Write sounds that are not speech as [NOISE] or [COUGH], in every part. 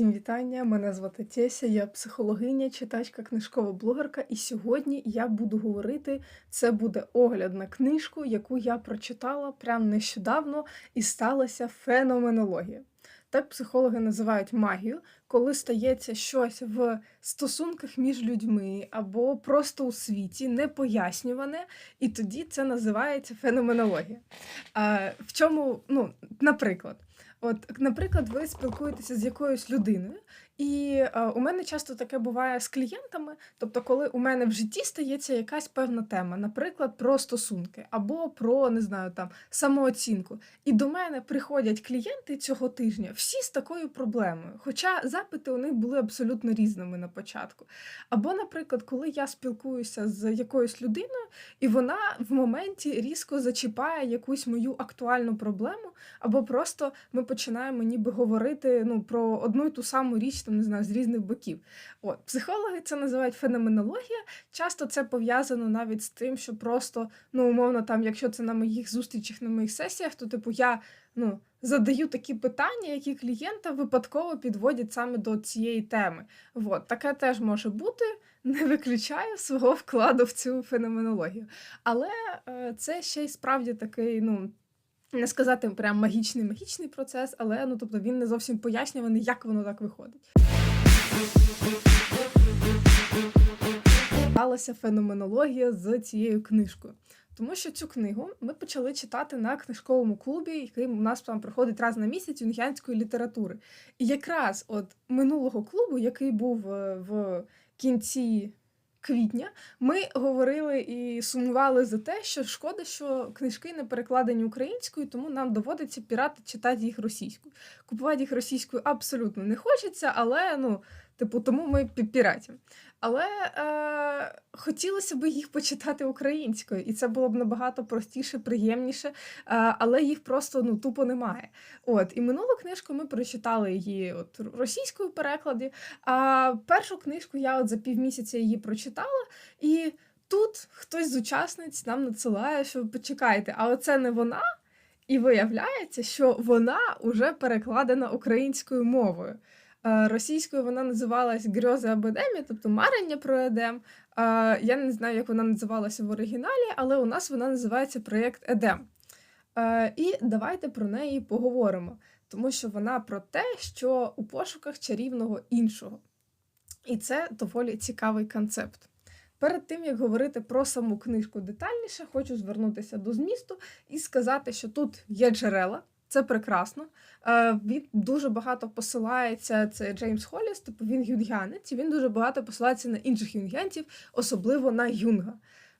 Всім вітання! Мене звати Теся, я психологиня, читачка, книжкова блогерка. І сьогодні я буду говорити. Це буде огляд на книжку, яку я прочитала прямо нещодавно, і сталася феноменологія. Так психологи називають магію, коли стається щось в стосунках між людьми або просто у світі непояснюване, і тоді це називається феноменологія. А, В чому, ну, наприклад. От, наприклад, ви спілкуєтеся з якоюсь людиною, і е, у мене часто таке буває з клієнтами. Тобто, коли у мене в житті стається якась певна тема, наприклад, про стосунки або про не знаю там самооцінку. І до мене приходять клієнти цього тижня всі з такою проблемою. Хоча запити у них були абсолютно різними на початку. Або, наприклад, коли я спілкуюся з якоюсь людиною, і вона в моменті різко зачіпає якусь мою актуальну проблему, або просто ми починаємо ніби говорити ну, про одну і ту саму річ там не знаю, з різних боків. От, Психологи це називають феноменологія. Часто це пов'язано навіть з тим, що просто, ну, умовно, там, якщо це на моїх зустрічах, на моїх сесіях, то типу я ну, задаю такі питання, які клієнта випадково підводять саме до цієї теми. От, таке теж може бути. Не виключаю свого вкладу в цю феноменологію. Але е, це ще й справді такий, ну, не сказати прям магічний магічний процес, але ну тобто він не зовсім пояснюваний, як воно так виходить. Сталася феноменологія з цією книжкою. Тому що цю книгу ми почали читати на книжковому клубі, який у нас там проходить раз на місяць юнгіанської літератури. І якраз от минулого клубу, який був е, в кінці квітня ми говорили і сумували за те, що шкода, що книжки не перекладені українською, тому нам доводиться пірати читати їх російською. Купувати їх російською абсолютно не хочеться, але ну, типу, тому ми піратимо. Але е, хотілося б їх почитати українською, і це було б набагато простіше, приємніше, е, але їх просто ну, тупо немає. От, І минулу книжку ми прочитали її от російською перекладі. А першу книжку я от за півмісяця її прочитала, і тут хтось з учасниць нам надсилає, що почекайте, а оце не вона. І виявляється, що вона вже перекладена українською мовою. Е, російською вона називалась Грьози об Едемі, тобто марення про Едем. Е, я не знаю, як вона називалася в оригіналі, але у нас вона називається проєкт Едем. Е, і давайте про неї поговоримо, тому що вона про те, що у пошуках чарівного іншого. І це доволі цікавий концепт. Перед тим, як говорити про саму книжку детальніше, хочу звернутися до змісту і сказати, що тут є джерела, це прекрасно. Е, він дуже багато посилається. Це Джеймс Холліс, типу він юнгіанець, і він дуже багато посилається на інших юнгіанців, особливо на Юнга.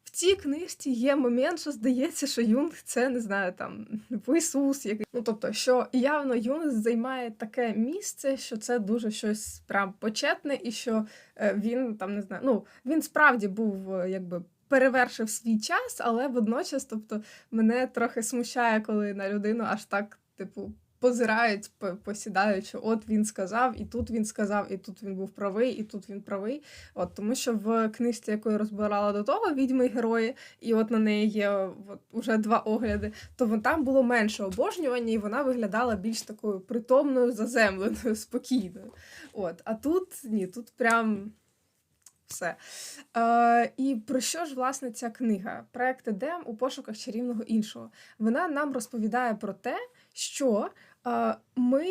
В цій книжці є момент, що здається, що Юнг це не знаю, там типу Ісус, який. Ну тобто, що явно Юнг займає таке місце, що це дуже щось прям почетне, і що е, він там не знаю, ну він справді був е, якби перевершив свій час, але водночас, тобто, мене трохи смущає, коли на людину аж так, типу, позирають, посідають, що от він сказав, і тут він сказав, і тут він був правий, і тут він правий. От Тому що в книжці, яку я розбирала до того, відьми герої, і от на неї є от, уже два огляди, то там було менше обожнювання, і вона виглядала більш такою притомною, заземленою, [LAUGHS] спокійною. От, А тут ні, тут прям все. Е, І про що ж власне ця книга? Проект Едем у пошуках чарівного іншого. Вона нам розповідає про те, що ми.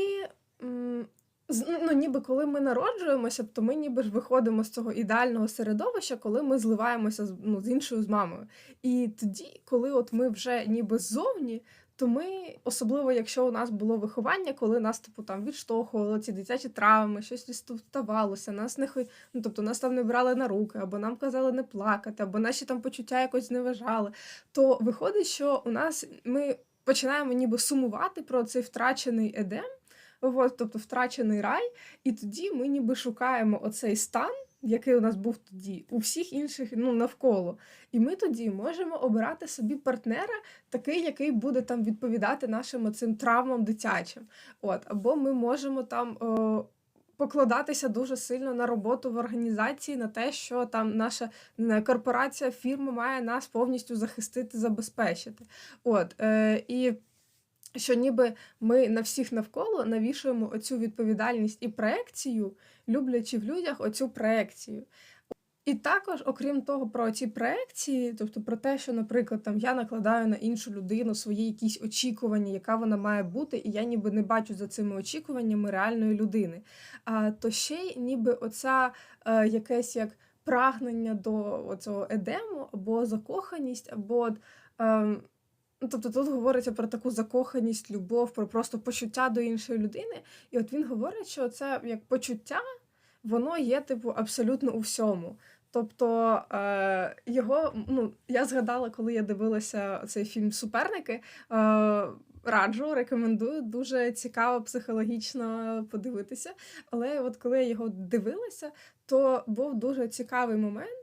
Ну, ніби коли ми народжуємося, то ми ніби ж виходимо з цього ідеального середовища, коли ми зливаємося з ну, з іншою з мамою. І тоді, коли от ми вже ніби ззовні, то ми, особливо якщо у нас було виховання, коли нас типу там відштовхували ці дитячі травми, щось ставалося, нас не ну, тобто нас там не брали на руки, або нам казали не плакати, або наші там почуття якось зневажали, то виходить, що у нас ми починаємо ніби сумувати про цей втрачений едем, от, тобто втрачений рай, і тоді ми ніби шукаємо оцей стан який у нас був тоді, у всіх інших ну, навколо. І ми тоді можемо обирати собі партнера, такий, який буде там відповідати нашим цим травмам дитячим. От, Або ми можемо там. О, Покладатися дуже сильно на роботу в організації, на те, що там наша корпорація, фірма має нас повністю захистити, забезпечити. От, е, І що ніби ми на всіх навколо навішуємо оцю відповідальність і проекцію, люблячи в людях оцю проекцію. І також, окрім того, про ці проекції, тобто про те, що, наприклад, там я накладаю на іншу людину свої якісь очікування, яка вона має бути, і я ніби не бачу за цими очікуваннями реальної людини. А то ще й ніби оця е, якесь як прагнення до оцього едему, або закоханість, або. Е, тобто тут говориться про таку закоханість, любов, про просто почуття до іншої людини. І от він говорить, що це як почуття, воно є, типу, абсолютно у всьому. Тобто е, його, ну, я згадала, коли я дивилася цей фільм Суперники. Е, Раджу, рекомендую, дуже цікаво психологічно подивитися. Але от коли я його дивилася, то був дуже цікавий момент,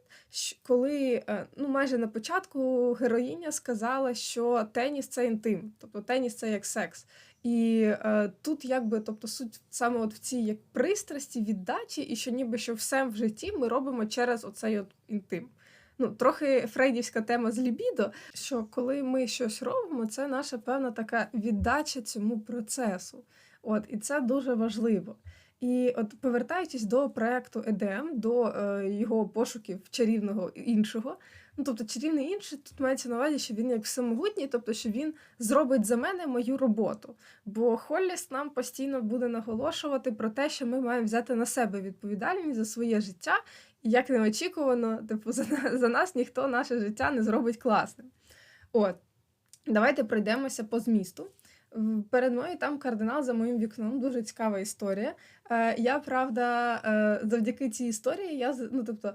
коли е, ну майже на початку героїня сказала, що теніс це інтим, тобто теніс це як секс. І е, тут якби тобто суть саме от в цій як пристрасті, віддачі, і що ніби що все в житті ми робимо через оцей от інтим. Ну, трохи фрейдівська тема з лібідо, що коли ми щось робимо, це наша певна така віддача цьому процесу. От, І це дуже важливо. І от повертаючись до проекту EDM, до е, його пошуків чарівного іншого, ну тобто чарівний інший, тут мається на увазі, що він як всемогутній, тобто що він зробить за мене мою роботу. Бо Холліс нам постійно буде наголошувати про те, що ми маємо взяти на себе відповідальність за своє життя, і як неочікувано, типу, за, [LAUGHS] за нас ніхто наше життя не зробить класним. От, давайте пройдемося по змісту. Перед мною там кардинал за моїм вікном, дуже цікава історія. Е, Я правда, е, завдяки цій історії, я ну тобто.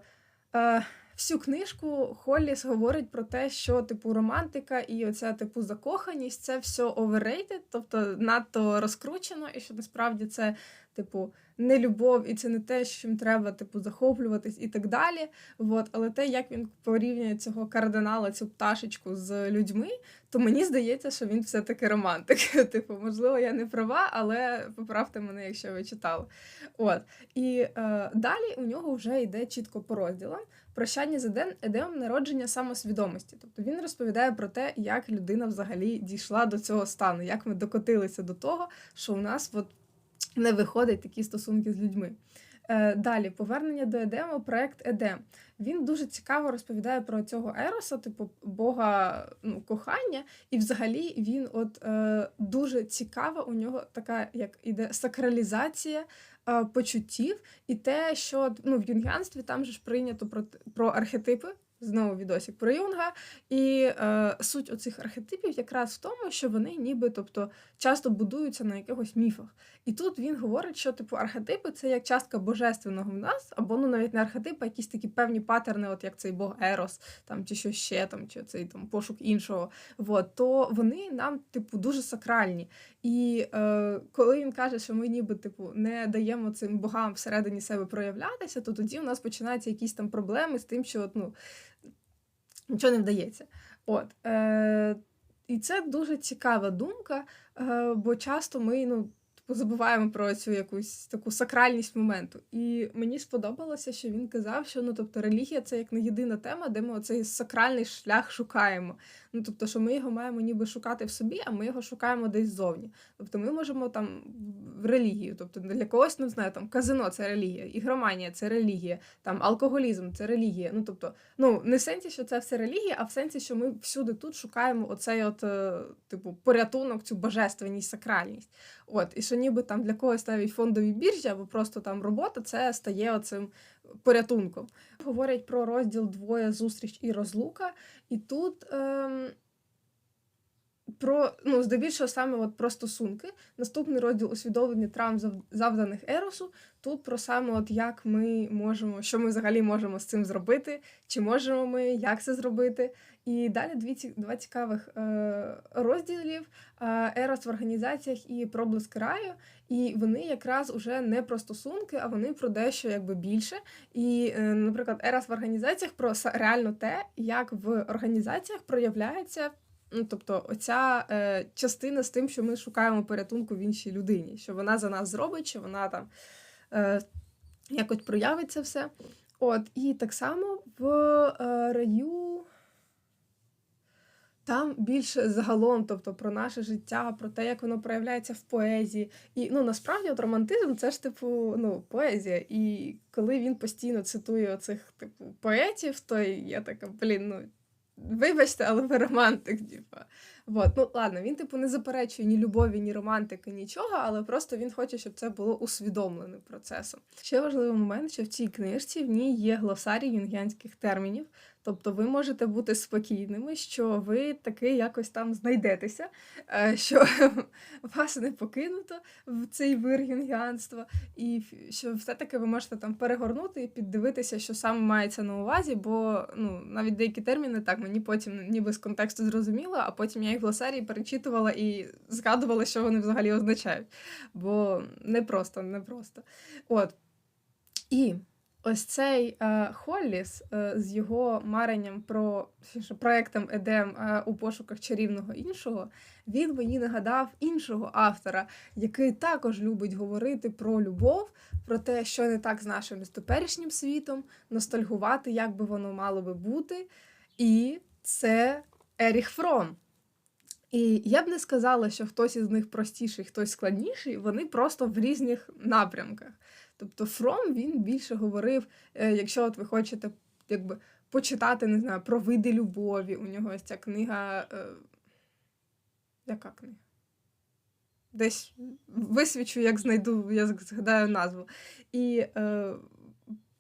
Е, Всю книжку Холліс говорить про те, що типу романтика і оця типу закоханість це все overrated, тобто надто розкручено, і що насправді це, типу, не любов, і це не те, чим треба типу захоплюватись і так далі. От. Але те, як він порівнює цього кардинала, цю пташечку з людьми, то мені здається, що він все-таки романтик. [LAUGHS] Типу, можливо, я не права, але поправте мене, якщо ви читали. От. І е, далі у нього вже йде чітко по розділам. Прощання з Едемом народження самосвідомості. Тобто він розповідає про те, як людина взагалі дійшла до цього стану, як ми докотилися до того, що у нас от не виходять такі стосунки з людьми. Е, далі, повернення до Едему, проект Едем. Він дуже цікаво розповідає про цього Ероса, типу Бога ну, кохання, і взагалі він от е, дуже цікава. У нього така як іде сакралізація е, почуттів, і те, що ну, в юнгіанстві там же ж прийнято про, про архетипи. Знову відосик про Юнга, і е, суть оцих архетипів якраз в тому, що вони ніби тобто, часто будуються на якихось міфах. І тут він говорить, що типу архетипи це як частка божественного в нас, або ну навіть не архетипи, а якісь такі певні патерни, от як цей Бог Ерос, там чи що ще там, чи цей там пошук іншого. От, то вони нам, типу, дуже сакральні. І е, коли він каже, що ми ніби типу не даємо цим богам всередині себе проявлятися, то тоді у нас починаються якісь там проблеми з тим, що ну нічого не вдається. От. Е, І це дуже цікава думка, е, бо часто ми ну, типу, забуваємо про цю якусь таку сакральність моменту. І мені сподобалося, що він казав, що ну, тобто, релігія це як не єдина тема, де ми цей сакральний шлях шукаємо. Ну, тобто, що ми його маємо ніби шукати в собі, а ми його шукаємо десь ззовні. Тобто ми можемо там в релігію, тобто для когось не знаю, там казино це релігія, ігроманія це релігія, там алкоголізм це релігія. Ну тобто, ну не в сенсі, що це все релігія, а в сенсі, що ми всюди тут шукаємо оцей от, е, типу, порятунок, цю божественність, сакральність. От, і що ніби там для когось навіть фондові біржі або просто там робота, це стає оцим порятунком. Говорять про розділ двоє зустріч і розлука, і тут. Ем... Про ну здебільшого саме от про стосунки. Наступний розділ усвідомлення травм завданих еросу. Тут про саме от як ми можемо, що ми взагалі можемо з цим зробити, чи можемо ми, як це зробити. І далі дві два цікавих е, розділів: е, ерос в організаціях і проблиск раю. І вони якраз уже не про стосунки, а вони про дещо якби більше. І, е, наприклад, ерос в організаціях про реально те, як в організаціях проявляється. Ну, тобто, оця е, частина з тим, що ми шукаємо порятунку в іншій людині, що вона за нас зробить, що вона там е, якось проявиться все. От, І так само в е, раю Там більше загалом, тобто про наше життя, про те, як воно проявляється в поезії. І ну насправді от романтизм це ж типу ну, поезія. І коли він постійно цитує оцих типу поетів, то я така, блін, ну вибачте, але ви романтик, типа. Вот. Ну ладно, він типу не заперечує ні любові, ні романтики, нічого, але просто він хоче, щоб це було усвідомленим процесом. Ще важливий момент, що в цій книжці в ній є глосарій юнгіанських термінів. Тобто ви можете бути спокійними, що ви таки якось там знайдетеся, е, що [LAUGHS] вас не покинуто в цей вир юнгіанства, і що все-таки ви можете там перегорнути і піддивитися, що саме мається на увазі, бо ну, навіть деякі терміни так мені потім ніби з контексту зрозуміло, а потім я їх глосарії перечитувала і згадувала, що вони взагалі означають. Бо не просто, не просто. От. І ось цей е, Холліс е, з його маренням про проектом Едем е, у пошуках чарівного іншого, він мені нагадав іншого автора, який також любить говорити про любов, про те, що не так з нашим з теперішнім світом, ностальгувати, як би воно мало би бути. І це Еріх Фром. І я б не сказала, що хтось із них простіший, хтось складніший, вони просто в різних напрямках. Тобто Фром він більше говорив, е, якщо от ви хочете якби, почитати, не знаю, про види любові. У нього ось ця книга. Е, яка книга? Десь висвічу, як знайду, я згадаю назву. І е,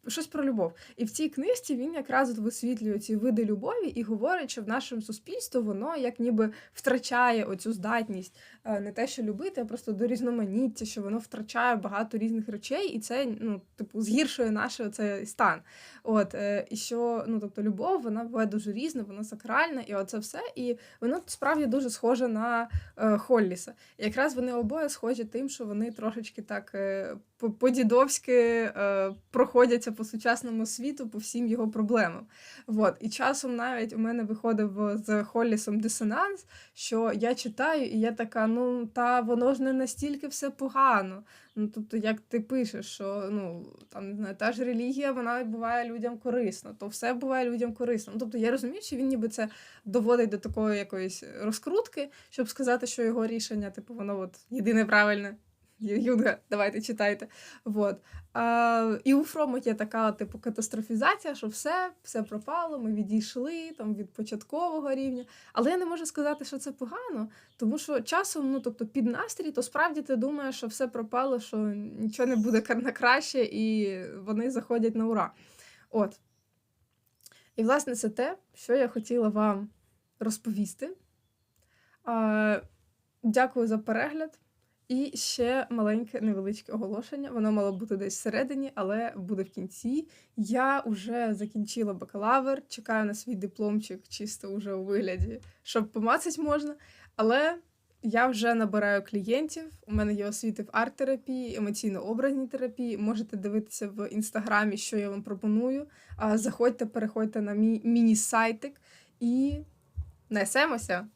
щось про любов. І в цій книжці він якраз висвітлює ці види любові і говорить, що в нашому суспільстві воно як ніби втрачає оцю здатність е, не те, що любити, а просто до різноманіття, що воно втрачає багато різних речей, і це ну, типу, згіршує наш оцей стан. От, е, І що ну, тобто, любов вона буває дуже різна, вона сакральна, і оце все. І воно справді дуже схоже на е, Холліса. І якраз вони обоє схожі тим, що вони трошечки так по-дідовськи е, проходяться по сучасному світу, по всім його проблемам. Вот. І часом навіть у мене виходив з Холлісом дисонанс, що я читаю, і я така, ну та воно ж не настільки все погано. Ну, тобто, як ти пишеш, що ну там не знаю, та ж релігія вона буває людям корисна, то все буває людям корисно. Ну, тобто я розумію, що він ніби це доводить до такої якоїсь розкрутки, щоб сказати, що його рішення, типу, воно от єдине правильне. Юнга, давайте читайте. Вот. А, і у Фрома є така, типу, катастрофізація, що все, все пропало, ми відійшли там, від початкового рівня. Але я не можу сказати, що це погано, тому що часом, ну тобто, під настрій, то справді ти думаєш, що все пропало, що нічого не буде на краще, і вони заходять на ура. От. І, власне, це те, що я хотіла вам розповісти. А, дякую за перегляд. І ще маленьке невеличке оголошення. Воно мало бути десь всередині, але буде в кінці. Я вже закінчила бакалавр, чекаю на свій дипломчик чисто уже у вигляді, щоб помацати можна. Але я вже набираю клієнтів. У мене є освіти в арт-терапії, емоційно-образній терапії. Можете дивитися в інстаграмі, що я вам пропоную. Заходьте, переходьте на мій міні-сайтик і несемося.